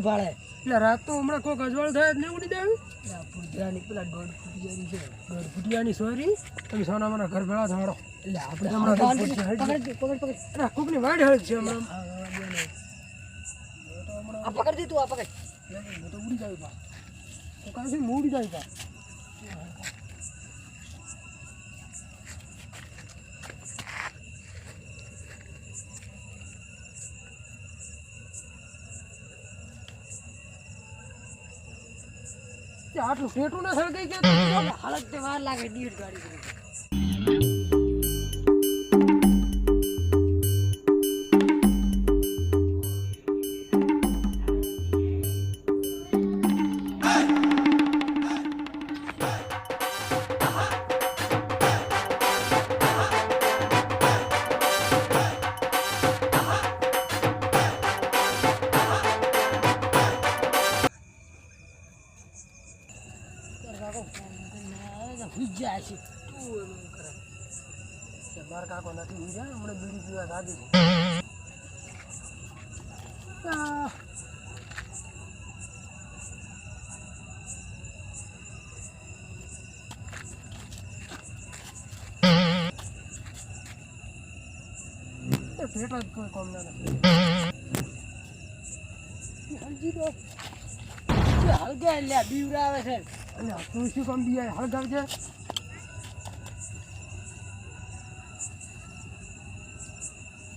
ભાડે રાત તો હમણાં કોઈક અજવાળ થાય જ નહીં ઉડી સોના મારા ઘર ભેળા એટલે આપણે હમણાં કોકની વાડ હળ છે ઉડી જાય. આટલું પેટું ના સળગાઈ કે હાલત તે વાર લાગે દીડ ગાડી પેટ જ કોઈ કોમ નથી બીવરાવે છે અને તું શું કામ બી હળગાવજે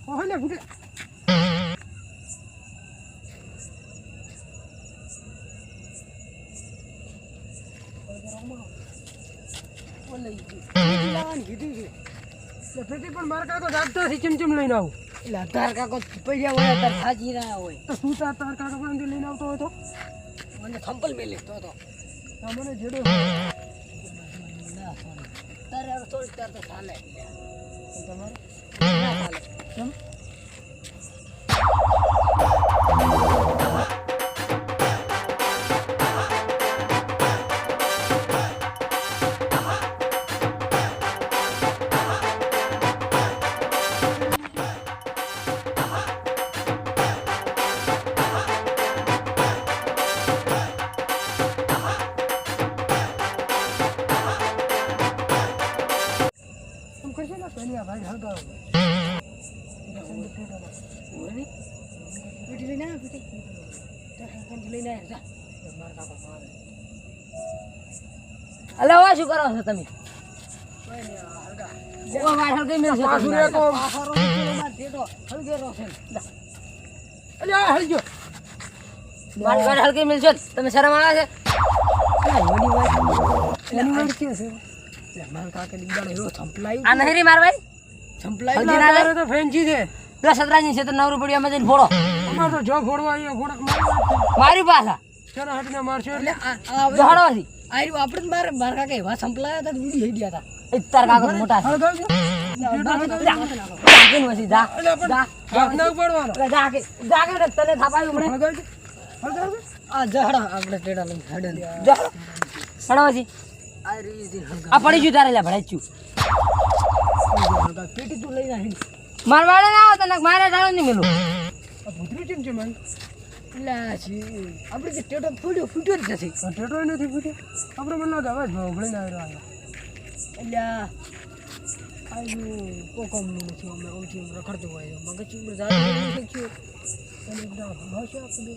ઓહલે ફૂટે પેટી પણ મારે કાકો જાગતો છે લઈને આવું એટલે તાર કાકો પૈયા હોય તાર સાજી રહ્યા હોય. તો તું તાર તાર કાકો પણ લઈને આવતો હોય તો મને થંપલ મેલે તો હતો. મને જેડો તારે તાર તો ચાલે તમારે? ના ચાલે કેમ? એમ ને પહેલી ભાઈ હળગાવો પેટી લઈને આવે પેટી લઈને આવે જા મારા કાકો મારે અલે હવે શું કરો છો. તમે તમે શરમ આવે છે. મારા કાકા દીદાડો એવો થંપલાયું આ નહીં માર ભાઈ? થંપલાયું ના તો ફેન્સી છે પેલા સતરાજી છે તો નવરું પડ્યું જઈને ફોડો. અમારે તો જો ફોડવા અહીંયા ફોડક મારી પાછા. ચાલો હટને મારશો એટલે? દોડો હતી આર્યું આપણે જ માર કાકે એવા સંપલાયા હતા બીડી થઈ ગયા હતા. એ કાકો મોટા છે. હળગાવજો. વસી જા. જા. ના ઉપાડવાનો. જાગે જાગે તને થાપાયું મને આ જહડા. આપણે ટેડા લઈને ખાડે જહડા. સડો વસી આ પડી ગયું તારે લે ભડાઈ ગયું. પેટી તું લઈ નાખી માર વાળે ના આવતા તને મારે જાણો નહીં મેલું. આ ભૂતરી કેમ છે મન લાછી આપણે જે ટેટો ફૂટ્યો ફૂટ્યો જ નથી. ટેટો નથી ફૂટ્યો. આપણે મને લાગે અવાજ ભોગળીને આવ્યો આવ્યો એટલે આવ્યું કોકમનું નથી અમે ઓછી રખડતું હોય મગજ ઉપર જાતું નથી અને એકદમ ભાષા આપી દે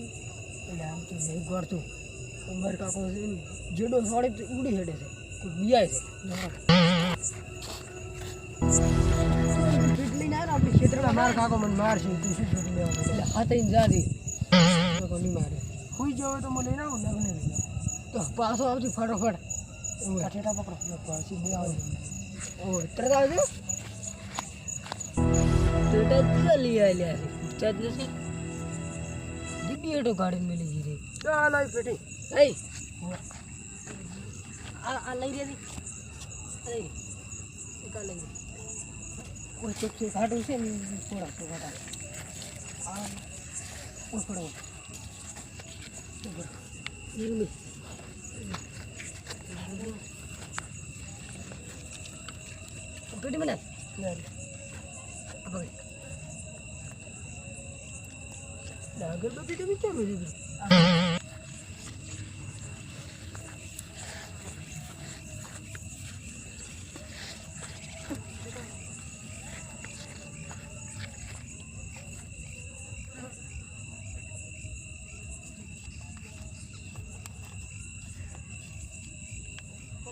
એટલે આમ તો નહીં કરતું ઉમર કાકો છે ને, જેડો સાડી ઉડી હેડે છે. કોઈ બિયાય છે. લઈને આવ્યા આપણે ખેતરમાં મારા કાકો મને મારશે તું શું પેટી લેવા એટલે હાથે જાતી કાકો નહીં મારે. હોઈ જાવ તો મને લઈને લગ્ન તો પાછો આવજો ફટાફટ. ઠેઠા પકડો. પાછી બે આવે. ઓ તરત આવજો. ટેટા જ આલ્યા છે. પૂછતા નથી. દીદી એટો ગાડી મેલી ગઈ ચાલ પેટી એ આ આ લઈ રહી અરે એક આ લઈ રહી કોઈ ચેક છે કાઢું છે ને થોડા તો કાઢા આ કોઈ પડો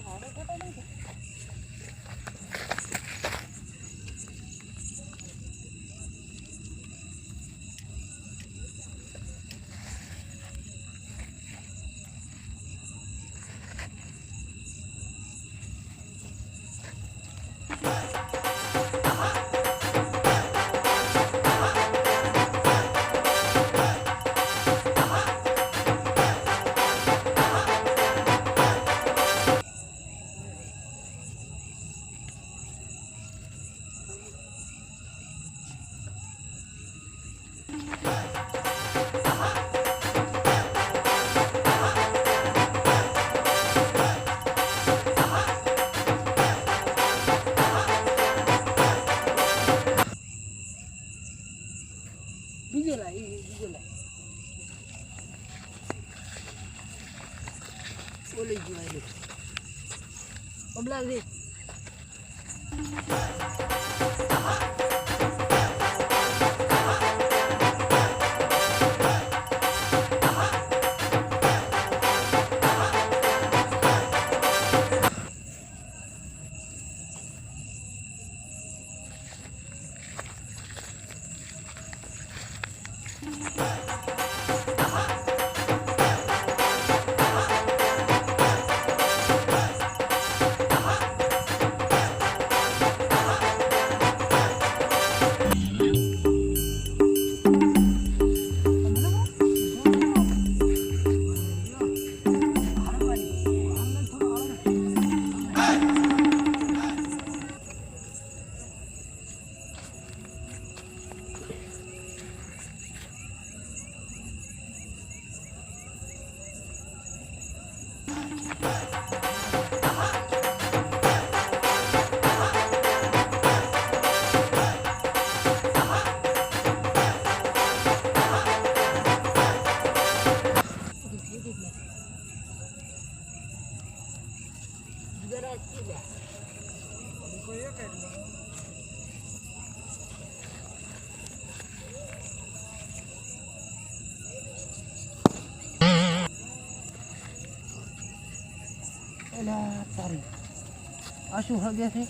好了，快拜进去。Yeah. આ શું હગે છે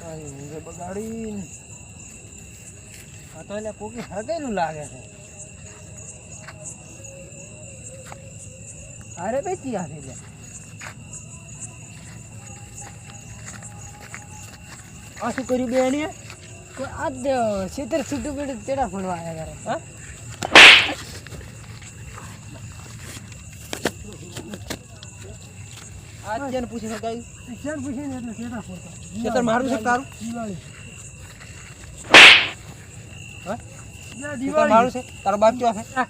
મારી ઊંઘે બગાડી આ તો એટલે કોકી હગેલું લાગે છે અરે બેચી આ છે આ શું કર્યું બેને કોઈ આ જ છેતર છૂટું પેટું તેડા ફોડવા આવ્યા કરે હા આ જેને પૂછી શકાય શિક્ષણ પૂછીને એટલે કેટા ફોરતા ખેતર મારું છે તારું? દિવાળી. હા? ના દિવાળી મારું છે? તારો બાપ ક્યાં છે?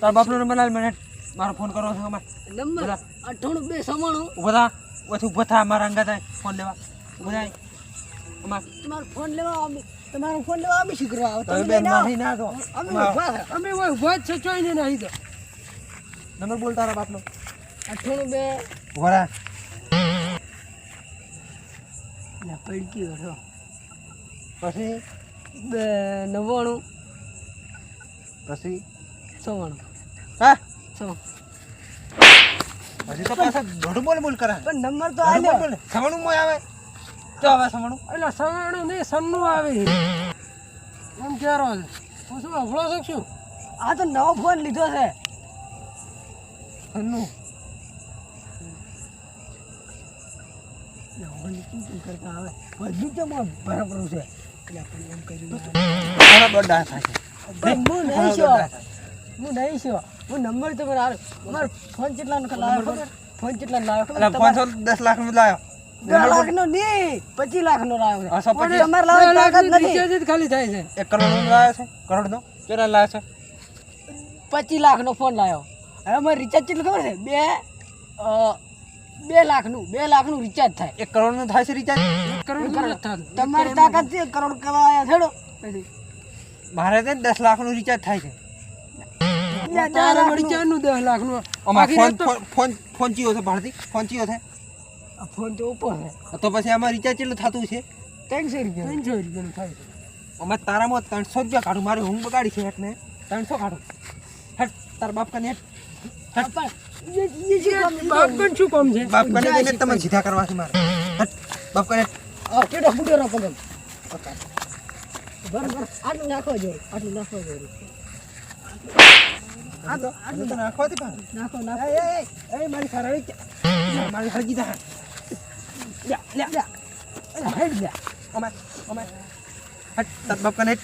તારો બાપનો નંબર લાલ મને. મારો ફોન કરો છે અમાર. નંબર? બોલા. અઠાણું બે સમાણું. ઊભા થા. ઊભા થા. મારા અંગા થાય. ફોન લેવા. ઊભા અમાર. તમારો ફોન લેવા અમે તમારો ફોન લેવા અમે શું કરવા આવો? તમે. મારી ના તો અમે ઊભા અમે હોય ઊભા જ છે ચોઈને નહીં તો નંબર બોલ તારા બાપનો. અઠાણું બે ઊભા થા ના પડી ગયો પછી? નવ્વાણું. પછી? સવાણું. હા? સવા પછી તો પાછા દોઢ બોલ બોલ કરે પણ નંબર તો બોલ આલ્યો. મોય આવે. તો આવે સવાણું. એટલે સવાણું નહીં સન્નું આવે. એમ ક્યારો છે. હું શું શકશું આ તો નવો ફોન લીધો છે. લાવ્યો લાવ્યો લાખનો પચીસ લાખનો લાવ્યો ખાલી થાય છે એક કરોડનું લાયો છે કરોડનો કેટલા લાયો. છે પચીસ લાખનો ફોન લાવ્યો હવે મારે રિચાર્જ કેટલું ખબર છે? બે બે લાખનું બે લાખનું રિચાર્જ થાય. એક કરોડનું થાય છે રિચાર્જ એક કરોડનું તમારી તાકાત છે કરોડ કરવા આવ્યા છેડો. મારે તો દસ લાખનું રિચાર્જ થાય છે. ચારનું દસ લાખનું. ફોન ફોન- ફોન છે ભારતી. ફોન ચિયો છે. આ ફોન તો ઉપર છે. તો પછી આમાં રિચાર્જ કેટલું થતું છે. ત્રણસો રૂપિયા ત્રણસો રૂપિયાનું થાય છે. અમે તારામાં ત્રણસો રૂપિયા કાઢું. મારી ઊંઘ બગાડી છે એટલે. ત્રણસો કાઢું. હેટ તારા બાપ કને હેટ. બાપ પણ શું કામ છે? બાપ કને તમે સીધા કરવા છે મારે. હેટ બાપ કને આ કેડો બરાબર આટલું નાખવા જોઈએ આટલું નાખવા આ તો આટલું તો નાખવાથી પણ. નાખો નાખો. એ એ એ મારી ખરાડી છે. મારી હરજી દા લ્યા લ્યા. લ્યા. હેડ જા અમે અમે હેટ તાર બાપ કને.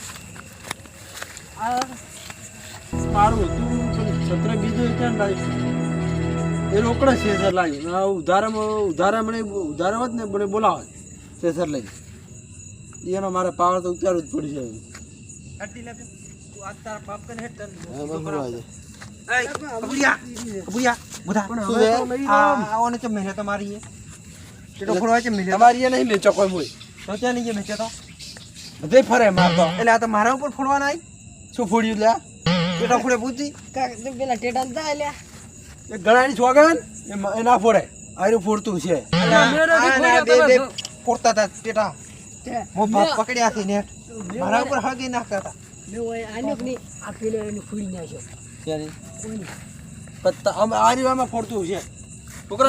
આ મારું હતું સત્ર બીજું લાવ્યું એ રોકડે છે સર આ ઉધારામાં ઉધારા મને ઉધારા હોત ને મને બોલાવે શેસર લઈ એનો મારે પાવર તો ઉતારવું જ લે ફરવા જાય. છે? તમારી નહીં મેચો કોઈ મોય. તો ત્યાં નહીં મેચે તો? બધે ફરે મારતો એટલે આ તો મારા ઉપર ફોડવાના આવી શું ફોડ્યું લ્યા? ટેટો ફોડે પૂછી. કાક પેલા ટેટા તા લ્યા એ ગળાની છોગન એ ના ફોડે. આર્યું ફોડતું છે. ફોડતા હતા ટેટા હું બાપ પકડ્યા છે નેટ. મારા ઉપર હગી નાખતા હતા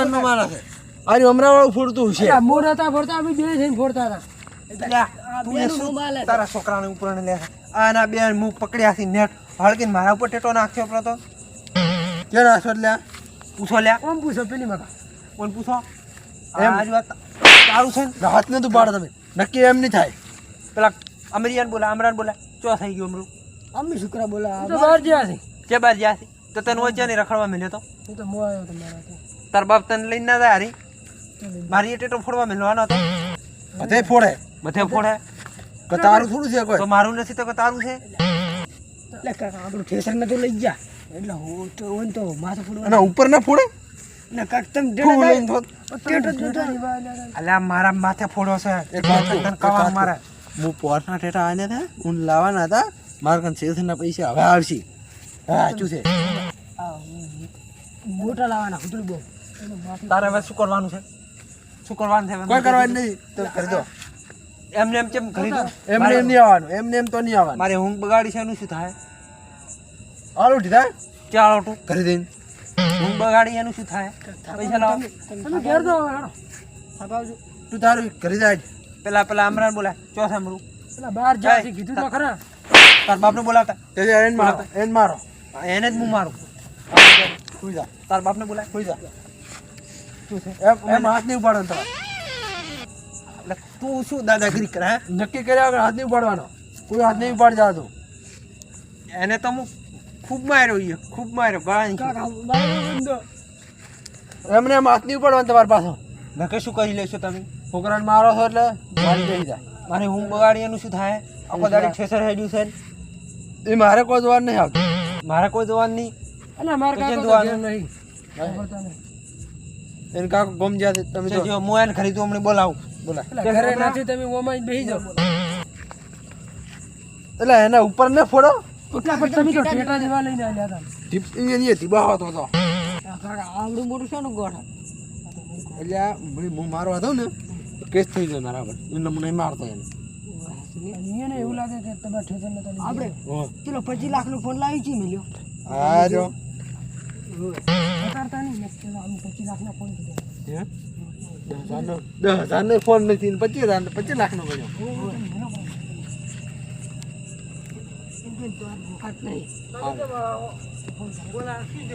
ન હતા હતા. ઉપર આના બેન મું પકડ્યા નેટ. હળગીને મારા ઉપર ટેટો નાખ્યો પેલો તો. ક્યાં નાશો લ્યા પૂછો લ્યા. કોણ પૂછો પેલી મકા કોણ પૂછો? એમ. આજ વાત તારું છે ને? હાથ નથી પાડો તમે. નક્કી એમ નહીં થાય. પેલા અમરિયાન બોલા અમરાન બોલા. ચો થઈ ગયું અમરું? અમી શુક્ર બોલા તો બહાર જ્યાં છે. કે બહાર જ્યાં છે. તો તને વચ્ચે નહીં રખડવા મળ્યો તો? હું તો મો આવ્યો તો તાર બાપ તને લઈને ના જાય હારી? મારી એટેટો ટેટો ફોડવા મળવાનો હતો બધે ફોડે. બધે ફોડે? તારું થોડું છે કોઈ? તો મારું નથી તો તારું છે? એટલે આપણું ઠેસર નતું લઈ ગયા. એટલે હું તો ઓન તો માથું ફૂડવા અને ઉપર ના ફોડે? ને કાક તમ. અલ્યા મારા માથે ફોડો છે. મારે. હું પોર્ટના ટેટા આને હતા હું લાવવાના હતા. મારા કન શેષના પૈસા હવે આવશે. હા સાચું છે. મોટા લાવવાના હુતળ બો તારે હવે શું કરવાનું છે? શું કરવાનું છે કોઈ કરવાનું નહીં તો કરી દો. એમને એમ કેમ કરી દો એમને એમ નહીં આવવાનું. એમને એમ તો નહીં આવવાનું. મારે ઊંઘ બગાડી છે એનું શું થાય? આલુ ઢીધા ચાલો તું કરી દઈને હું બગાડી એનું શું થાય? પૈસા લાવો. તમે ઘેર દો હાલો. તું તારું કરી દે આજ. પેલા પેલા અમરાન બોલા ચો સાંભળું. પેલા બહાર જાય. છે કીધું તો ખરા. તાર બાપને બોલાવતા. તે એન મારો એને મારો. એને જ હું મારું. સુઈ જા. તાર બાપને બોલાય. સુઈ જા. એમ હાથ નહીં ઉપાડવાનો તમારે તું શું દાદાગીરી કરે હે? નક્કી કર્યા વગર હાથ નહીં ઉપાડવાનો. કોઈ હાથ નહીં ઉપાડ જાતો. એને તો હું ખૂબ માર્યો ઈ. ખૂબ માર્યો. બંધો એમને એમ હાથ નહીં ઉપાડવાનો તમારી પાછો નકે શું કરી લેશો તમે? છોકરાને મારો છો એટલે મારી જઈ જાય મારે હું બગાડી એનું શું થાય? આખો દાડી ઠેસર હેડ્યું છે એ મારે કોઈ જોવાનું નહીં આવતું. મારે કોઈ જોવાનું નહીં. એટલે મારે તો જોવાનું? નહીં. એને કાકો ગમ જ્યાં તમે જો. હું એને ખરીદું હમણાં બોલાવું. બોલા. ઘરે નથી તમે ઓમાં જ બેસી જાઓ. એટલે એના ઉપર ને ફોડો. એટલા પર તમે તો ટેટા જેવા લઈને આવ્યા હતા. ટીપ એની હતી હતો તો. કાકા આવડું મોટું છે ને ગોઠ. એટલે હું મારવા દઉં ને કેસ થઈ જાય મારા પર. એને હું નહીં મારતો એને. એને એવું લાગે કે તમે ઠેસર નતા આપણે ચલો પચીસ લાખ નો ફોન લાવી છે મિલ્યો. હા જો. બતાડતા નહીં મેં કીધું આમ ફોન કીધો. હે? દસ હજારનો. દસ ફોન નથી ને પચીસ હજાર પચીસ લાખનો કર્યો.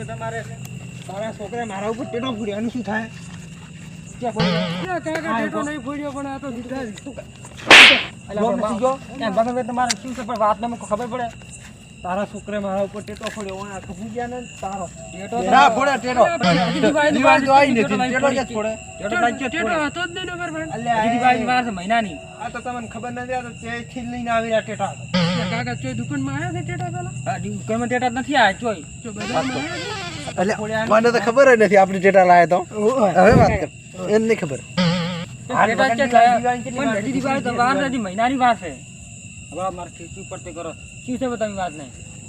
તમારે છોકરા મારા ઉપર ટેટો ફૂડ્યો એનું શું થાય તમારે શું ખબર પડે તારા છોકરે મારા ઉપર ટેટો ફોડ્યો. ઓય આખું ગયા ને તારો? ટેટો ના ફોડે ટેટો. દિવાળીની તો આવી નથી. ટેટો જ ફોડે? ટેટો ટેટો હતો જ નહીં ને મારા ભાઈ. આ તો તમને ખબર નથી આ તો તેથી જ લઈને આવી રહ્યા ટેટા. કાકા ચોય દુકાનમાં આયા છે ટેટા પેલા? જો બજારમાં આવ્યા છે? એટલે મને તો ખબર જ નથી આપણે ટેટા લાયા તો. હવે વાત કર. એને નહીં ખબર.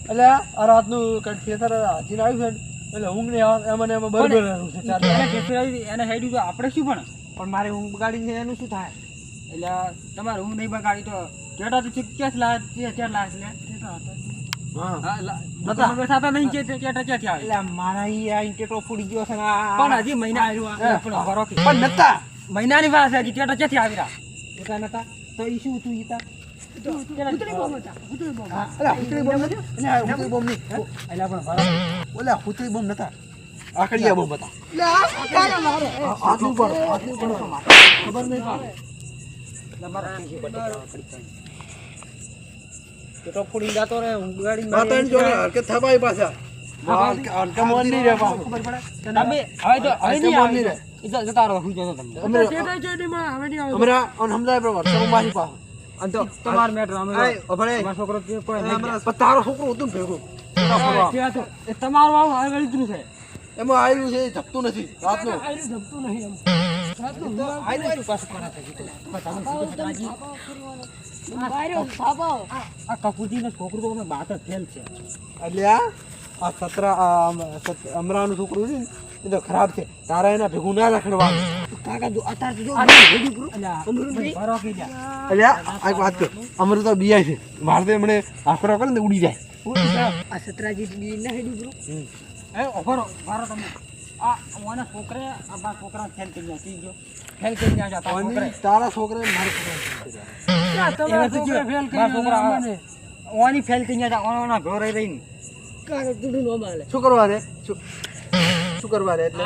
એટલે આ રાતનું કંઈક ખેતર હાથીને આવ્યું છે એટલે ઊંઘ નહીં એમાં બરોબર દાડા. પણ? મારે ઊંઘ બગાડી છે એનું શું થાય? તમારે ઊંઘ નહીં બગાડી તો ચેટા તો ક્યાં ક્યાં એટલે મારા ઈ ગયો છે ને આ- પણ હજી મહિના પણ ઊભા રહો કે. પણ નતા. મહિનાની વાત છે હજી ચેટા ક્યાંથી આવી રહ્યા? તો ઈ શું તું ઈતા અલા ઓલા હુતરી બોમ્બ નતા આકડિયા બોમ્બ હતા ખબર નહીં ફૂડી જાતો રે હરકત થવાય પાછા રહે. જતા તમે તમે મારી પાસે અને તો તમાર મેટર અમે આય, છોકરો કોઈ નહીં. તારો છોકરો હતું ને ભેગું ત્યાં તો એ તમારું આવું આગળ લીધું છે. એમાં આવેલું છે ધપતું નથી. રાતનું. નહીં એમ. રાતનું. આ કપૂરજીનો છોકરું તો અમે બાત જ ફેલ છે. એટલે આ સતરા અમરાનું છોકરું છે ને એ તો ખરાબ છે. તારા એના ભેગું ના રખડવાનું કાકા જો અત્યારે તો જો ભરો કે લ્યા. એટલે આ આ વાત કર. અમૃત તો બીઆઈ છે. મારે તો એમણે આકરો કરે ને ઉડી જાય. આ સતરાજી બી ના હેડી બ્રો એ ઓફર મારો તમે. આ ઓના છોકરે આ બા છોકરા ફેલ કરી નાખી ગયો ફેલ કરી ગયા તા છોકરે તારા છોકરે મારે એને છોકરા ફેલ કરી ગયા છોકરા. ઓની ફેલ કરી નાખ્યા ઓના ઘરે રહીને. કાકા તું નો માલે શું કરવા રે શું કરવા રે એટલે?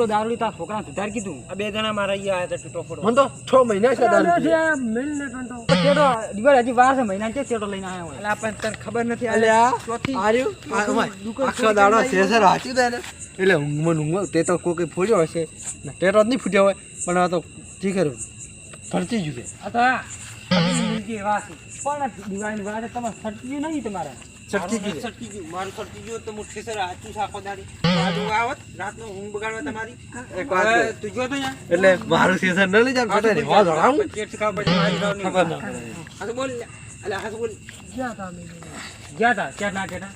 તો દારૂડી તારા છોકરા સુધાર કીધું. આ બે જણા મારા અહીંયા આયા હતા ફોડવા. મને તો 6 મહિના છે દારૂ છે આ મિલને ટંટો. કેડો દિવાળી હજી વાર છે મહિના છે તેડો લઈને આવ્યો હોય. એટલે આપણને તને ખબર નથી એટલે ચોથી આર્યું? આખો દાડો શેષર હાચી દે ને એટલે ઊંઘમાં ને ઊંઘમાં તે તો કોઈ ફોડ્યો હશે. ને ટેટો જ નહીં ફૂટ્યો હોય પણ આ તો જી કરું ફરતી જુગે આ તો આ. પણ દિવાળીની વાત તમે તમારે નહીં તમારે. ચટકી ગયું. છે સટકી ગયું. મારું સટકી ગયું તો મુઠ્ઠી સર આચું સાખો દાડી. આજુ આવત રાતનો ઊંઘ બગાડવા તમારી. એક વાત તું જો તો એટલે મારું શેષર ન લઈ જાય ફટે નહીં વાહ ધડાવું પેટ ખાવા પછી મારી રાવ ખબર ના પડે તો બોલ. એટલે હા તો બોલ. જ્યાં તા અમે ગયા તા? ક્યાં ના ટેટા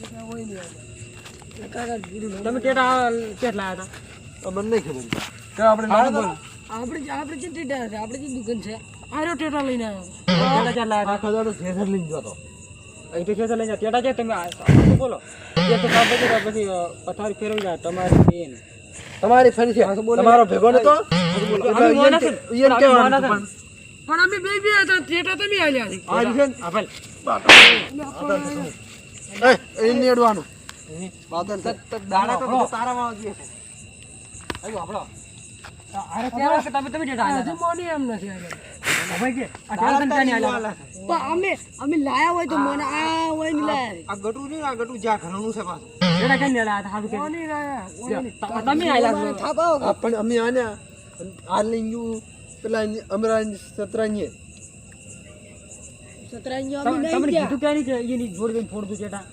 ગયા હોય નહીં કાકા કીધું તમે ટેટા કેટલા હતા મને નહીં ખબર. તો આપણે ના બોલ. આપણે આપણે જે ટેટા છે આપણે જે દુકાન છે ટેટા લઈને આવ્યો. ટેટા ક્યાં લાયા આખો દાડો શેષર લઈને જતો ક્યાં લઈને ટેટા છે તમે બોલો. જે તો કામ પછી પછી પથારી ફેરવી જાય તમારી બેન. તમારી ફેન છે તમારો ભેગો નતો? અમે મોના છે. ઈયન કેવાનું મોના છે. પણ અમે બે બે હતા ટેટા તમે આલ્યા છે. આ છે ને? એ એ નેડવાનું. બાદલ. દાડા તો બધું તારામાં આવી છે. આયો આપણો. અરે કેવા કે તમે તમે ટેટા આલ્યા છે મોની એમ નથી આલ્યા. અમે અમે લાયા હોય તો મને આ હોય ને લાયા. આ ગટું નહીં આ ગટું જ્યાં ઘરનું છે પાછું. ટેટા ક્યાં નહીં આલ્યા કે. મોની લાયા. તમે આલ્યા થાપાઓ પણ અમે આને આ લઈને ગયું પેલા અમરા સતરાની સતરાજી અમે નહીં તમને કીધું ક્યાં નહીં એની જોડ દઈને ફોડ દઉં ટેટા?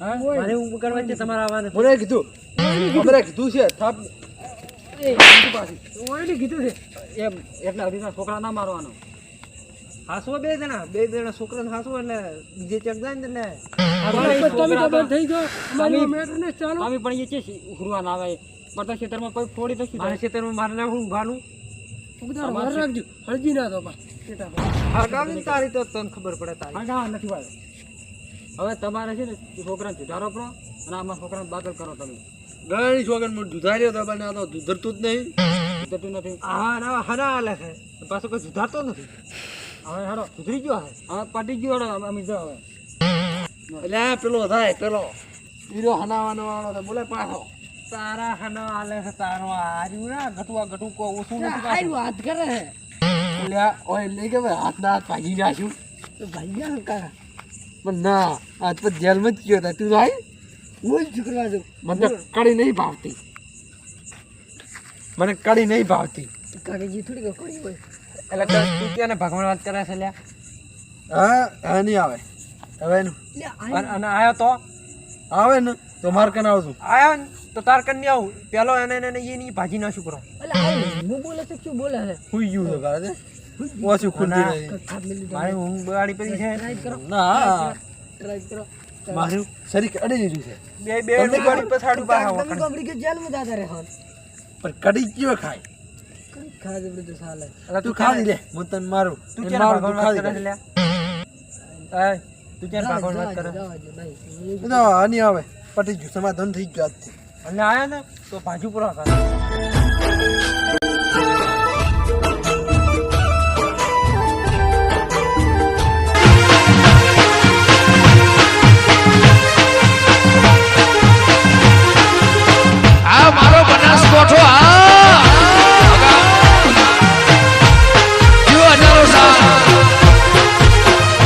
હા? મારે ઊંઘ બગાડવા છે તમારા આવવાને મને કીધું. કીધું છે થાપ છોકરા ના એટલે ખબર પડે તારી હા, હા, નથી વાત હવે તમારે છે ને છોકરાને સુધારો કરો અને આમાં છોકરાને બાદલ કરો તમે ઘણી છોકરા મને દુધાર્યો તો પણ આ તો દુધરતું જ નહીં. દુધરતું નથી. હા ના હના હાલે છે. પાછો કોઈ સુધારતો નથી. હવે હેડો સુધરી ગયો હે હા પાટી ગયો હેડો અમે- જાઓ હવે. એટલે પેલો થાય પેલો. હીરો હનાવાનો વાળો તો બોલે પાછો. તારા ખાનો આલે છે તારો હાર્યું ના ઘટવા ઘટું કો ઓછું નથી હાર્યું હાથ કરે હે એટલે ઓય લઈ કે ભાઈ હાથના હાથ ભાગી નાખ્યું ના કા પણ ના આજ તો જેલમાં જ ગયો તું ભાઈ છોકરા જો મને કડી નહીં ભાવતી. મને કડી નહીં ભાવતી. કાગજી થોડી કડી હોય એટલે તું ક્યાં ભગવાન વાત કરે છે લ્યા? હા હા નહીં આવે. હવે એનું. અને આયો તો? આવે ને તો માર કન આવશું. આયો ને તો તાર કન આવું. પેલો એને એને એ નહીં ભાજી ના છોકરો કરો હું બોલે તો શું બોલે છે? હું યુ તો કરે છે ઓછું. નહીં મેલી મારી ઊંઘ બગાડી પડી છે. ના. ટ્રાય કરો. મારું શરીર કડી દીધું છે. બે બે બગાડી પછાડું પાછા તમે વખણ. કોબડી કે જેલમાં જાતા રહે પણ કડી કયો ખાય. કઈ ખાજે બધું સાલે? અલા તું ખા લે. હું તને મારું તું કે મારું તું છે લે. લ્યા તું કે ભગવાન વાત કરે? ના આ આવે પટી ગયું સમાધાન થઈ ગયું આજથી. અને આયા ને તો ભાજુ પૂરા કર